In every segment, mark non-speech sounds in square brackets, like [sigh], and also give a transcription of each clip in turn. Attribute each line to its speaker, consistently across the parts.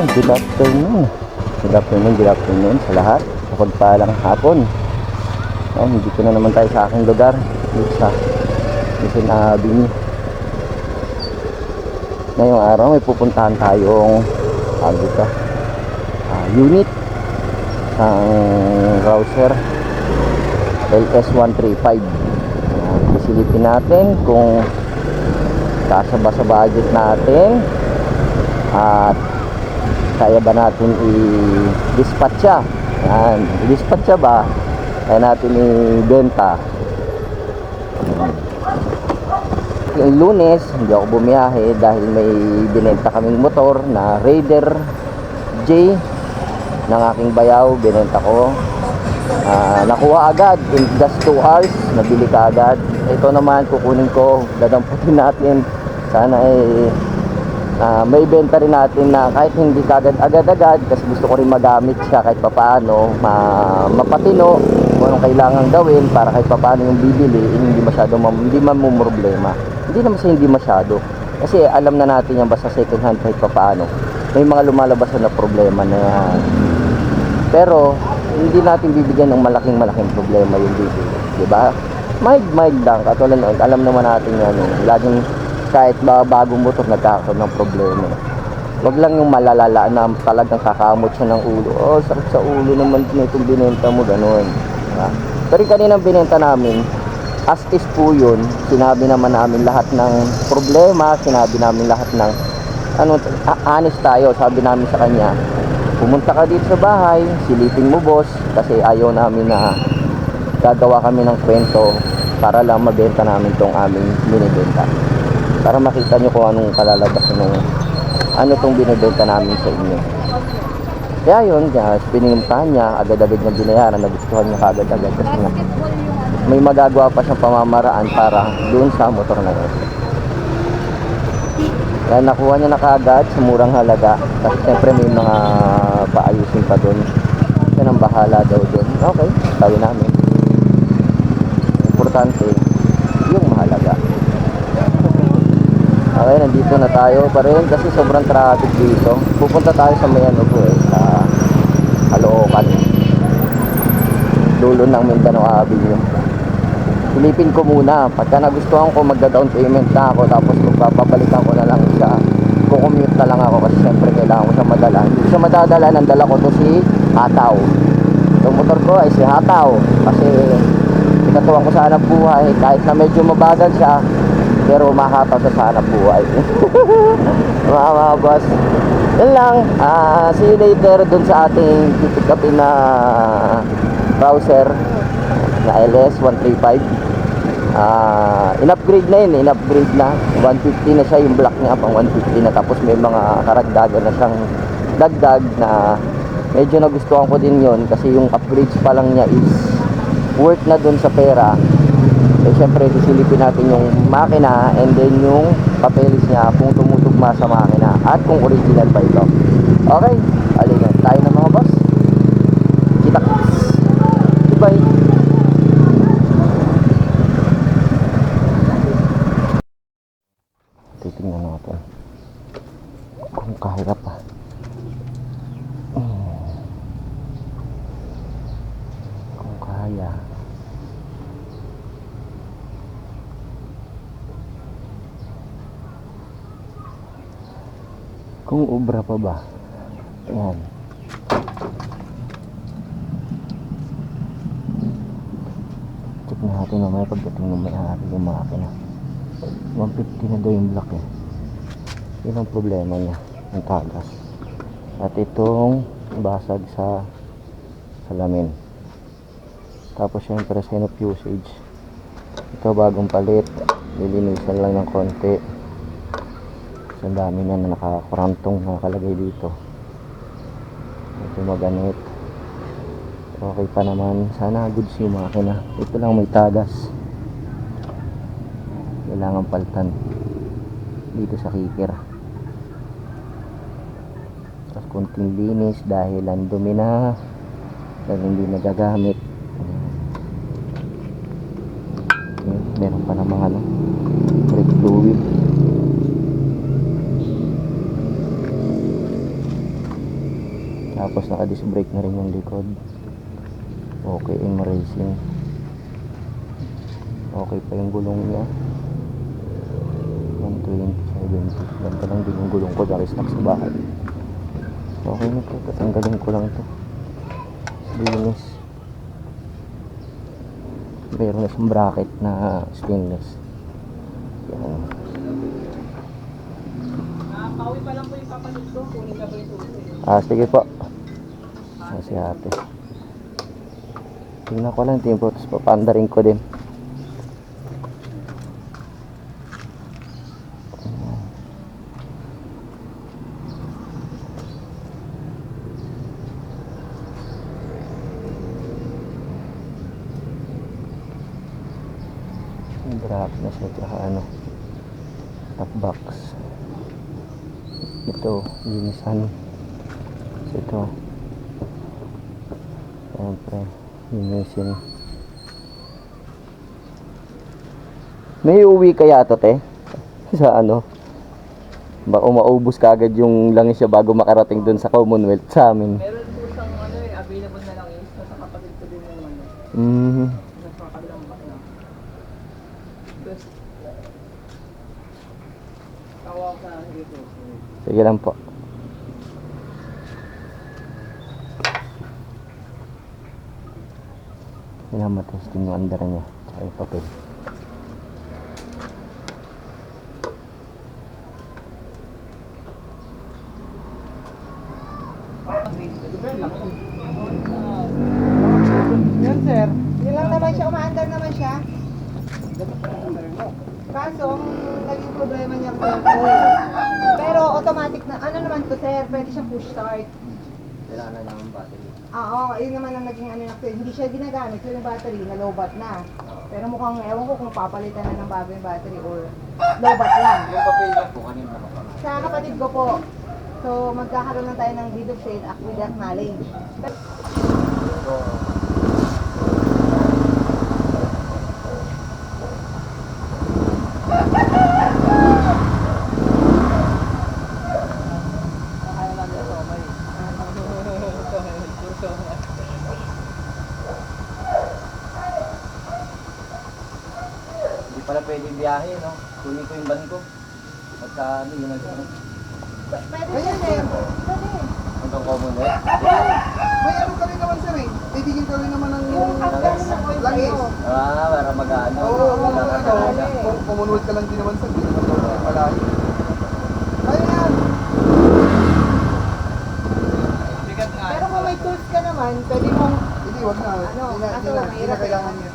Speaker 1: Ayan, good afternoon. Good afternoon, good afternoon sa lahat. Kapagpalang hapon. Ayan, dito na naman tayo sa aking lugar. Dito sa Quezon Avenue. Ngayong araw may pupuntahan tayong ano dito, ah, unit ng browser LS135. Ayan, isilipin natin kung kasya ba sa budget natin at kaya ba natin i-dispatch yan, i-dispatch ba? Kaya natin i-benta. Yung lunes hindi ako bumiyahe dahil may binenta kaming motor na Raider J ng aking bayaw. Binenta ko. Ah, nakuha agad in just 2 hours. Nabili ka agad. Ito naman kukunin ko. Dadamputin natin. Sana eh ah, may benta rin natin na kahit hindi kagad agad-agad kasi gusto ko rin magamit siya kahit papaano ma mapatino kung anong kailangan gawin para kahit papaano yung bibili eh, hindi masyado mam, hindi mamumroblema. Hindi naman siya hindi masyado kasi alam na natin yan basta second hand kahit papaano. May mga lumalabas na problema na pero hindi natin bibigyan ng malaking malaking problema yung bibili di ba? Mild mild lang katulad noon alam naman natin yan eh. laging kahit ba bagong motor nagkakaroon ng problema wag lang yung malalala na talagang kakamot siya ng ulo oh sakit sa ulo naman na itong binenta mo ganun diba? pero yung kaninang binenta namin as is po yun sinabi naman namin lahat ng problema sinabi namin lahat ng ano, honest tayo sabi namin sa kanya pumunta ka dito sa bahay, silipin mo boss kasi ayaw namin na gagawa kami ng kwento para lang mabenta namin tong aming binibenta. Para makita nyo kung anong kalalabas nung ano tong binibenta namin sa inyo. Kaya yun, uh, pinimutahan niya, agad-agad niya binayaran, nagustuhan niya agad-agad kasi nga may magagawa pa siyang pamamaraan para doon sa motor na yun. Kaya nakuha niya na kaagad sa murang halaga. Kasi siyempre may mga paayusin pa doon. Siya nang bahala daw doon. Okay, sabi namin. Importante, yung mahalaga. Okay, nandito na tayo pa rin kasi sobrang traffic dito. Pupunta tayo sa may ano po eh, sa Caloocan. Dulo ng Mindanao Avenue. Silipin ko muna. Pagka nagustuhan ko, magda-down payment na ako. Tapos magpapabalikan ko na lang siya. Kukommute na lang ako kasi siyempre kailangan ko siya madala. Hindi siya madadala. Nandala ko to si Hataw. Itong motor ko ay si Hataw. Kasi pinatuwang ko sa hanap buhay. Kahit na medyo mabagal siya, pero siya sa hanap buhay. [laughs] mga mga boss. Yan lang. Ah, see you later dun sa ating pipikapin na browser na LS135 ah in-upgrade na yun in-upgrade na. 150 na siya. Yung black niya pang 150 na. Tapos may mga karagdagan na siyang dagdag na medyo nagustuhan ko din yon kasi yung upgrades pa lang niya is worth na dun sa pera eh syempre sisilipin natin yung makina and then yung papeles niya kung tumutugma sa makina at kung original ba ito. Okay alingan tayo na mga boss kita goodbye titingnan natin kung kaya pa Hmm. kung kaya kung ubra pa ba? Yan check natin mamaya pagdating ng may-ari yung makina. 150 na daw yung black eh yun ang problema niya ang tagas. At itong basag sa salamin tapos syempre of usage ito bagong palit. Lilinisan lang ng konti so ang dami na na nakakurantong nakalagay dito. Ito maganit. Okay pa naman. Sana goods yung makina. Ito lang may tagas. Kailangan paltan. Dito sa kicker. Tapos kunting linis dahil ang dumi na. Dahil hindi nagagamit. Meron pa namang ano brake fluid Tapos naka-disc brake na rin yung likod. Okay, M Racing. Okay pa yung gulong niya. 120, 70. Ganda lang din yung gulong ko dahil stock sa bahay. Okay na to. Tatanggalin ko lang to. Linis. Meron na siyang bracket na stainless. Yan.
Speaker 2: Po tubig?
Speaker 1: Ah, sige po. Ah, si ate. Tingnan ko lang tempo, tapos papanda rin ko din. Brightness at saka ano, top box. Ito, linisan. So, ito. Siyempre, linisin. May uwi kaya to, te? [laughs] Sa ano? Baka maubos ka agad yung langis siya bago makarating dun sa Commonwealth sa amin.
Speaker 2: Meron po siyang ano eh, available na lang is. Nasa kapatid ko din yung ano.
Speaker 1: Mm,
Speaker 2: Nasa kabilang bak na. Tapos, tawa ko sa dito.
Speaker 1: sige lang po. Kailangan matesting yung andara niya. Tsaka yung papel.
Speaker 2: Yan sir.
Speaker 3: Yun lang naman siya, umaandar naman siya. Kaso, ang naging problema niya sir, oil. Pero automatic na, ano naman to sir, pwede siyang push start.
Speaker 1: Kailangan na lang ang battery.
Speaker 3: Ah, Oo, yun naman ang naging ano na hindi siya ginagamit, so yung battery na low bat na. Pero mukhang, ewan ko kung papalitan na ng bago yung battery or low bat lang.
Speaker 1: Yung papel lang po kanina.
Speaker 3: Sa kapatid ko po, so magkakaroon lang tayo ng deed of sale act with acknowledge
Speaker 2: lang nito, may.
Speaker 1: Hindi pala pwede biyahe, no? Kunin ko yung van ko. Ano yun ang
Speaker 3: Pwede siya sir. Pwede.
Speaker 1: hanggang Commonwealth.
Speaker 4: May ano ka rin naman sir eh. Bibigyan ka rin naman ng Langis.
Speaker 1: Ah, para mag-ano.
Speaker 4: Oo, ano. Kung Commonwealth ka lang din naman sir. Hindi naman daw. Kaya yan.
Speaker 3: Pero kung may tools ka naman, pwede mong
Speaker 4: Hindi, wag na.
Speaker 3: Ano,
Speaker 4: na,
Speaker 3: kaso
Speaker 4: hindi na, hindi na
Speaker 3: mahirap eh.
Speaker 4: kailangan yan.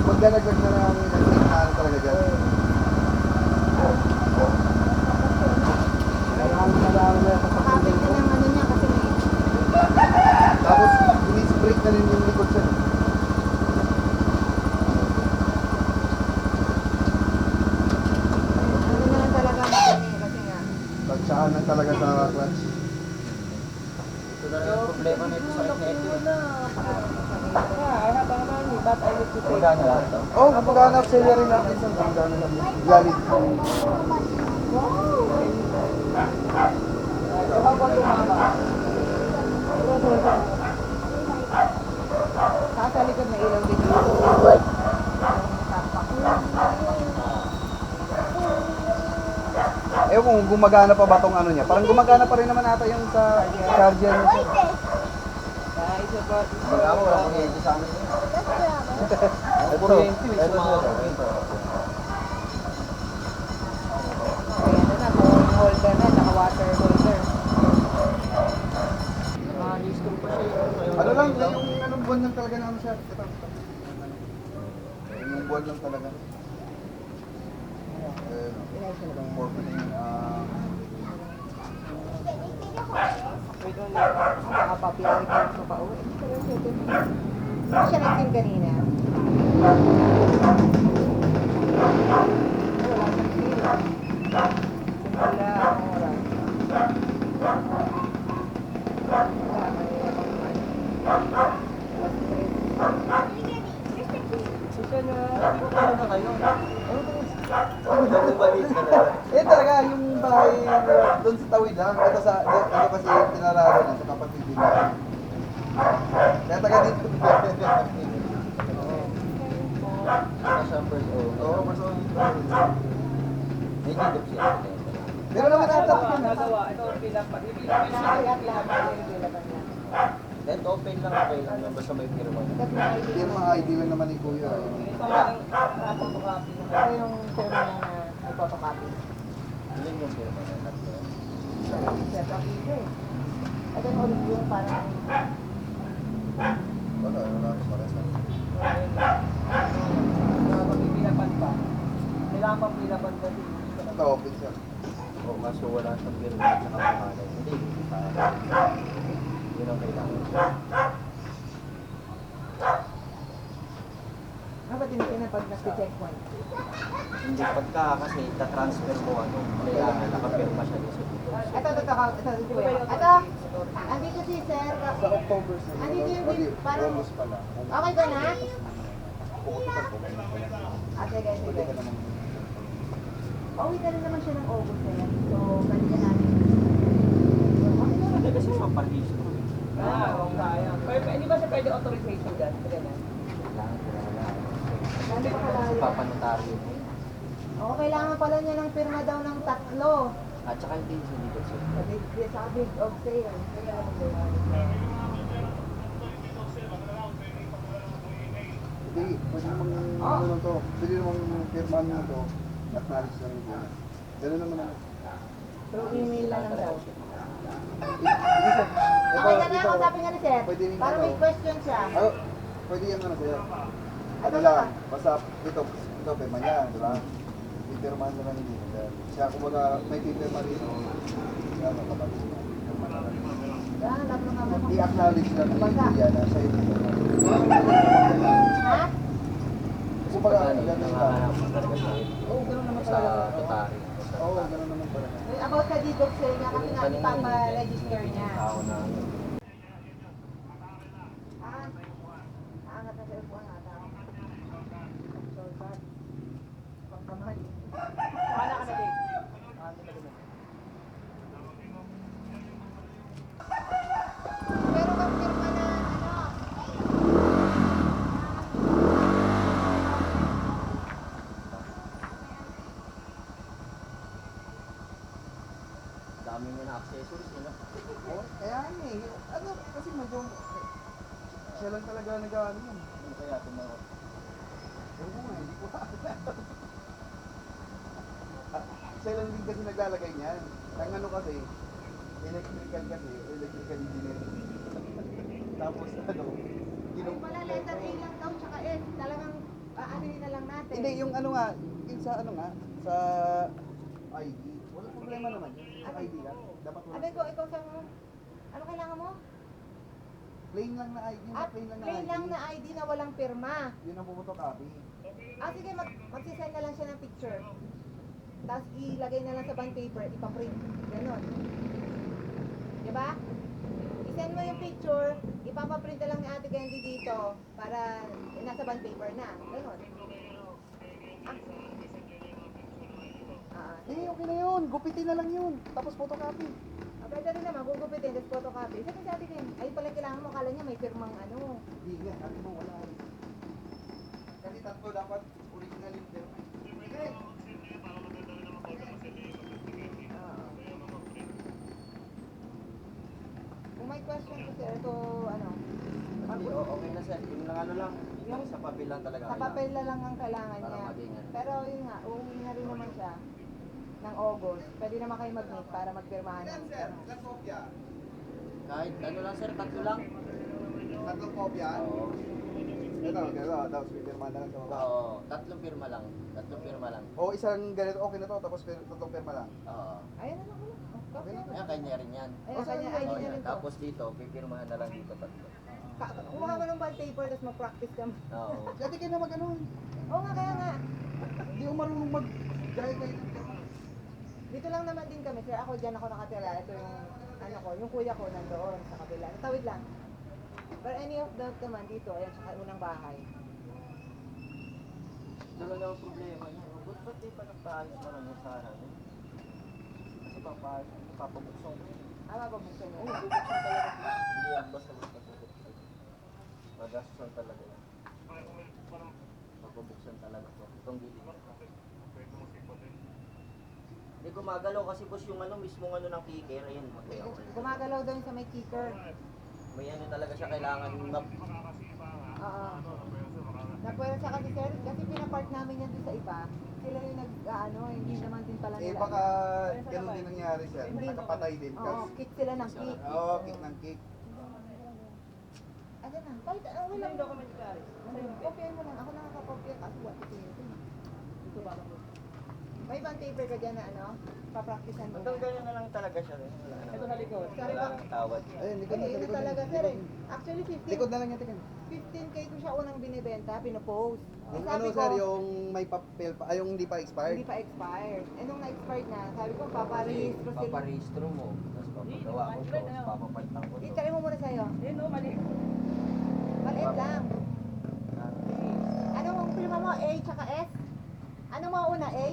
Speaker 4: Maglalaglag na namin na ano talaga dyan. Kailangan na lang na
Speaker 3: makapit ka ng ano niya kasi may
Speaker 4: Tapos, ini-spray na rin yung likod sir.
Speaker 3: ano na lang talaga madali kasi nga.
Speaker 4: Tagsaan na talaga sa clutch.
Speaker 1: Ito na ang problema sa ito.
Speaker 2: Yeah, I have a money, but I need to take.
Speaker 1: Magkano lang ito?
Speaker 4: Oh, magkano auxiliary natin sir. Magkano lang. Galit.
Speaker 2: How about tumama?
Speaker 3: Saka sa likod may ilaw din dito.
Speaker 4: Eh kung gumagana pa ba tong ano niya? Parang gumagana pa rin naman ata yung sa charger niya.
Speaker 1: Wala mo, wala kuryente sa amin.
Speaker 3: Na na, phone holder na, naka water holder.
Speaker 4: Ano lang, yung anong buwan lang talaga na ano siya. Ito, ito. Yung buwan lang talaga. Eh, forfeiting, ah,
Speaker 2: Wait only.
Speaker 3: Baka papiyari ka sa pauwi. Hindi siya nagsin kanina. Wala siyang Wala akong oras.
Speaker 2: Susunod. Ano na kayo?
Speaker 3: Ano
Speaker 4: Eh talaga, yung bahay uh, doon sa tawid lang. Ito sa, ito kasi tinararo na sa kapatid din. Kaya taga dito. Oo, mas ako dito.
Speaker 1: May didop siya.
Speaker 4: Pero naman
Speaker 2: Ito,
Speaker 4: ata.
Speaker 2: nagawa. Ito, pinapan. Hindi namin
Speaker 3: Nakakayat lang ang ilaban niya.
Speaker 1: Then open lang okay lang yun. Basta may pirma.
Speaker 4: Yung mga ID lang naman ni Kuya.
Speaker 2: Na.
Speaker 3: Ito yung firma na photocopy.
Speaker 1: Ilan yung pirma na tatlo?
Speaker 3: Set of ito eh. Ito yung ulit yung parang
Speaker 4: Wala, wala ko para sa.
Speaker 2: Pinapan pa. Kailangan pa pinapan kasi.
Speaker 4: Ito, open siya.
Speaker 1: O kaso wala siyang pirma at saka pangalan. Hindi. Ah, Yun ang kailangan.
Speaker 3: Ano ba tinitingnan pag nag-checkpoint?
Speaker 1: Hindi pagka kasi ta-transfer mo ano, kailangan nakapirma siya dito.
Speaker 3: Ito, ito, ito, ito, ito. Ito, andito si sir.
Speaker 4: Sa October sa
Speaker 3: Andito yung parang-. Okay ka na? Ah, sige, sige. Pauwi ka rin naman siya ng August na yan. So, balikan natin.
Speaker 1: Hindi kasi paparehistro.
Speaker 2: Ah, oo, kaya. Pero hindi ba siya pwede authorization dyan? Ganyan.
Speaker 1: Ko.
Speaker 3: Lalo pa kalayo.
Speaker 1: Papanotaryo.
Speaker 3: Oo, kailangan pala niya ng pirma daw ng tatlo.
Speaker 1: At saka hindi sa dito siya.
Speaker 3: Sa big, sa big of sale.
Speaker 4: Hindi, pwede namang
Speaker 3: Ah.
Speaker 4: ano to. Pwede namang firman mo to. Acknowledge lang yung Kuya. Ganun naman.
Speaker 3: Through email lang lang daw.
Speaker 4: Hindi sir. Ito,
Speaker 3: Okay ka na,
Speaker 4: ito.
Speaker 3: kausapin ka ni sir.
Speaker 4: Pwede rin
Speaker 3: Para
Speaker 4: ano.
Speaker 3: may question siya.
Speaker 4: Ano, pwede yung ano sa'yo. Ano lang,
Speaker 3: ba?
Speaker 4: basta ito, ito, pirma niya, di ba? Pipirmahan na lang ni Dito. Siya, kumbaga, may pipirma rin. Siya, kapatid niya. Pirma na lang. I-acknowledge lang ni
Speaker 3: Basta.
Speaker 4: Kuya na yung pipirma.
Speaker 3: Ha?
Speaker 4: Kumbaga,
Speaker 1: Ano,
Speaker 4: ganun lang. Oo, ganun naman
Speaker 1: sa
Speaker 4: talaga. Oo, ganun naman talaga.
Speaker 3: About sa deed of sale niya kasi nga ipapa-register niya.
Speaker 1: Tao na ano.
Speaker 3: Ah, aangat na cellphone ata. So sad. Pangkamay.
Speaker 2: Paano ka na, babe? Ah, ito ba
Speaker 3: Pero kang pirma na ano,
Speaker 1: Dami
Speaker 4: kaya nga eh. Ano, kasi medyo, siya lang talaga nag-ano yun.
Speaker 1: Ano kaya tumarot?
Speaker 4: Ewan ko nga, hindi ko alam. Siya lang din kasi naglalagay niyan. Ang ano kasi, electrical kasi, electrical engineer. Tapos ano, ginong...
Speaker 3: wala letter A lang daw tsaka S. Talagang aanin na lang natin.
Speaker 4: Hindi, yung ano nga, yung sa ano nga, sa ID. Wala problema naman. Sa. Dapat wala.
Speaker 3: Ko, ikaw sa ano kailangan mo?
Speaker 4: Plain lang na ID.
Speaker 3: At
Speaker 4: plain lang na
Speaker 3: plain
Speaker 4: ID.
Speaker 3: lang na ID na walang pirma.
Speaker 4: Yun ang pumotocopy.
Speaker 3: Ah, sige, mag magsisend na lang siya ng picture. Tapos ilagay na lang sa bond paper, ipaprint. Ganon. Diba? I-send mo yung picture, ipapaprint na lang ni Ate Candy dito para nasa bond paper na. Ganon. Ah. Ah,
Speaker 4: Eh, okay na yun. Gupitin na lang yun. Tapos photocopy.
Speaker 3: ah, pwede rin naman, gugupitin, tapos photocopy. Sabi sa Candy, ay pala kailangan mo, kala niya may pirmang ano.
Speaker 4: Hindi nga, sabi mo wala. eh. Kasi tatlo dapat original yung pero.
Speaker 3: Ah. Kung may question ko sir, ito ano,
Speaker 1: Hindi, o- okay na sir. Yung lang ano lang, yung sa papel lang talaga.
Speaker 3: Sa papel na lang ang kailangan
Speaker 1: Para
Speaker 3: niya.
Speaker 1: maging ano.
Speaker 3: Pero yun nga, uuwi na rin naman siya ng August. Pwede naman kayo mag-meet para magpirmahan ng
Speaker 4: sir,
Speaker 3: ano.
Speaker 4: ilang kopya?
Speaker 1: Kahit ano lang sir, tatlo lang.
Speaker 4: Tatlong kopya?
Speaker 1: Oo.
Speaker 4: Ito, ito, tapos pipirma na lang sa baba.
Speaker 1: Oo, tatlong pirma lang. Tatlong pirma lang.
Speaker 4: O isang ganito, okay na to, tapos pir- tatlong pirma lang.
Speaker 1: Oo.
Speaker 3: Ayun na lang ulit. Oh,
Speaker 4: Okay na.
Speaker 1: Ayan, kanya rin yan.
Speaker 3: Ayun, kanya ID
Speaker 1: Oo,
Speaker 3: na
Speaker 1: yan.
Speaker 3: rin.
Speaker 1: Tapos dito, pipirmahan na lang dito tatlo.
Speaker 3: Ka- Kumuha mo ng bond paper, tapos mag-practice ka.
Speaker 1: Oo.
Speaker 4: Dati kayo na mag-ano,
Speaker 3: Oo nga, kaya nga.
Speaker 4: hindi ko marunong ng pirma.
Speaker 3: Dito lang naman din kami, sir. Ako dyan ako nakatira. Ito yung, ano ko, yung kuya ko nandoon sa kabila. Natawid lang. But any of that naman dito, ayan, sa unang bahay.
Speaker 1: Wala lang ang problema niya. Ba't ba't di pa nagpaalis na lang yung sana niya? Kasi papaalis, papabuksan yun.
Speaker 3: Ah, mababuksan mo.
Speaker 1: Oo, bubuksan talaga. Hindi yan basta-basta bubuksan. Magastusan talaga yan. Papabuksan talaga to. Itong gilid. Hindi gumagalaw kasi boss yung ano, mismong ano ng kicker. Ayun, magalaw.
Speaker 3: Gumagalaw doon sa may kicker.
Speaker 1: May ano talaga siya kailangan map.
Speaker 3: Oo. Napwera siya kasi sir, kasi pinapark namin yan doon sa iba. Sila yung nag, ano, hindi naman din pala
Speaker 4: Eh
Speaker 3: nila.
Speaker 4: baka ganun din nangyari.
Speaker 3: Hindi.
Speaker 4: Nakapatay din.
Speaker 3: Oo,
Speaker 4: Kasi,
Speaker 3: kick sila ng kick.
Speaker 4: oo, kick ng kick.
Speaker 3: Ano na? Kahit ang wala
Speaker 2: Yung document ka.
Speaker 3: Kopyahin mo lang. Ako nakakopya kasi what ito yun.
Speaker 2: Dito ba ako?
Speaker 3: May bond paper ka dyan na ano? Papracticean mo.
Speaker 1: Hanggang ganyan na lang talaga siya. eh. Wala na.
Speaker 2: Ito sa likod.
Speaker 3: Sorry ba?
Speaker 1: tawad.
Speaker 4: Ayun, likod na,
Speaker 3: Ay, ito
Speaker 4: likod na.
Speaker 3: talaga sir eh. Actually 15,
Speaker 4: Likod na lang yan, tingnan.
Speaker 3: 15k ko siya unang binibenta, pinopost. Eh,
Speaker 4: Yung ano
Speaker 3: ko,
Speaker 4: sir, yung may papel pa, ay yung hindi pa expired.
Speaker 3: hindi pa expired. Eh nung na-expired na, sabi ko paparehistro sila.
Speaker 1: Paparehistro mo. Tapos papagawa ko to. Tapos papapalitan ko to.
Speaker 3: I-try mo muna sa'yo.
Speaker 2: Eh, no, mali.
Speaker 3: Maliit lang. Ano ang firma mo? A tsaka S? Ano mo una? A?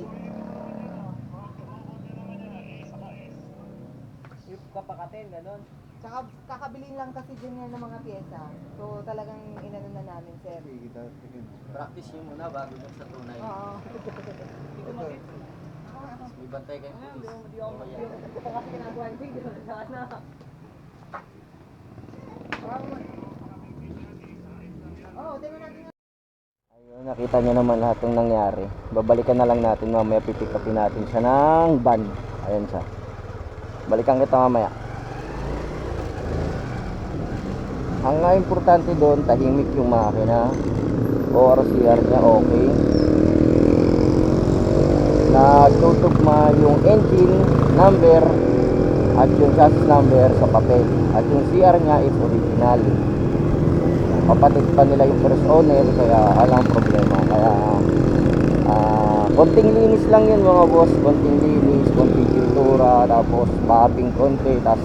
Speaker 2: Yung kapakatin, ganun.
Speaker 3: Tsaka kakabilin lang kasi din yan ng mga pyesa. So talagang inano na namin, sir.
Speaker 4: Sige, kita.
Speaker 1: Practice nyo muna bago nyo sa tunay.
Speaker 3: Oo.
Speaker 2: Hindi ko makit.
Speaker 1: Tapos may bantay kayong
Speaker 2: Ah,
Speaker 1: pulis.
Speaker 2: Hindi ako, hindi ako. Ito pa kasi ginagawa yung video. Sana.
Speaker 3: Oo, tingnan natin
Speaker 1: Ayun, nakita nyo naman lahat ng nangyari. Babalikan na lang natin mamaya pipick upin natin siya ng van. Ayan siya. Balikan kita mamaya. Ang nga importante doon, tahimik yung makina. ORCR niya okay. Nagtutugma yung engine number at yung chassis number sa papel. At yung CR niya is original kapatid pa nila yung first owner kaya alang problema kaya konting linis lang yun mga boss. Konting linis konting pintura tapos mapping konti tas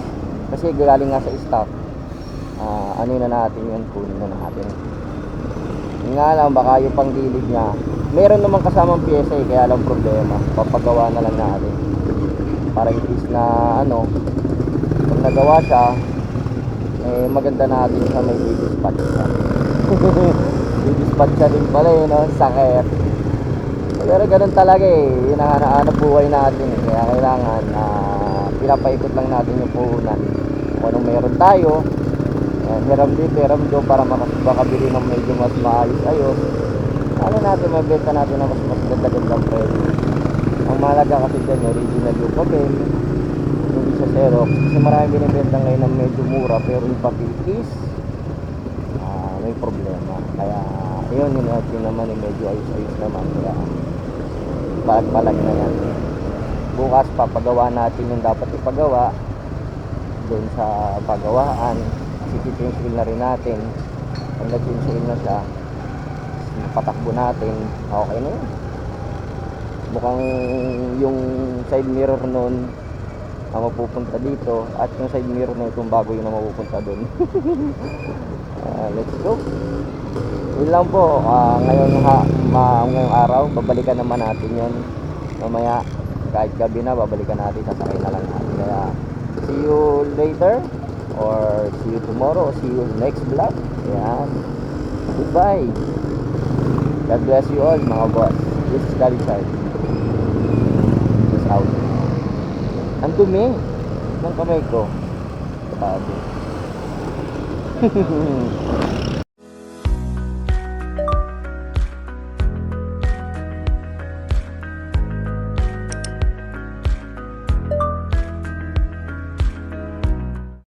Speaker 1: kasi galing nga sa stock ah ano na natin yun? Kunin na natin. Nga lang baka yung pang gilid niya. Meron naman kasamang pyesa eh kaya lang problema. Papagawa na lang natin. Para in case na ano pag nagawa siya eh maganda natin sa may dispatch siya. [laughs] Dispatch siya din pala yun no? sakit pero ganun talaga eh yun ang hanap buhay natin eh. kaya kailangan ah, pinapaikot lang natin yung puhunan. Kung anong meron tayo eh, hiram dito hiram doon para makabili ng medyo mas maayos ayos ano natin mabenta natin ng mas mas ganda-gandang presyo ang mahalaga kasi dyan original yung papel hindi siya Xerox. Kasi marami binibenta ngayon ng medyo mura pero yung papel is ah, may problema. Kaya yun yun natin naman eh, medyo ayos-ayos naman. Kaya balag-balag na yan? Bukas papagawa natin yung dapat ipagawa doon sa pagawaan. Kasi titinsil na rin natin. Pag natinsil na siya patakbo natin okay na yun. Mukhang yung side mirror nun ang mapupunta dito at yung side mirror na itong bago yung na mapupunta doon [laughs] Ah, let's go yun lang po Ah, ngayon ha ma, ngayong araw babalikan naman natin yun. Mamaya kahit gabi na babalikan natin sasakay na lang natin. Kaya see you later or see you tomorrow or see you next vlog. Yan goodbye. God bless you all mga boss. This is Chai peace out. Ang dumi ng kamay ko. Grabe. [laughs]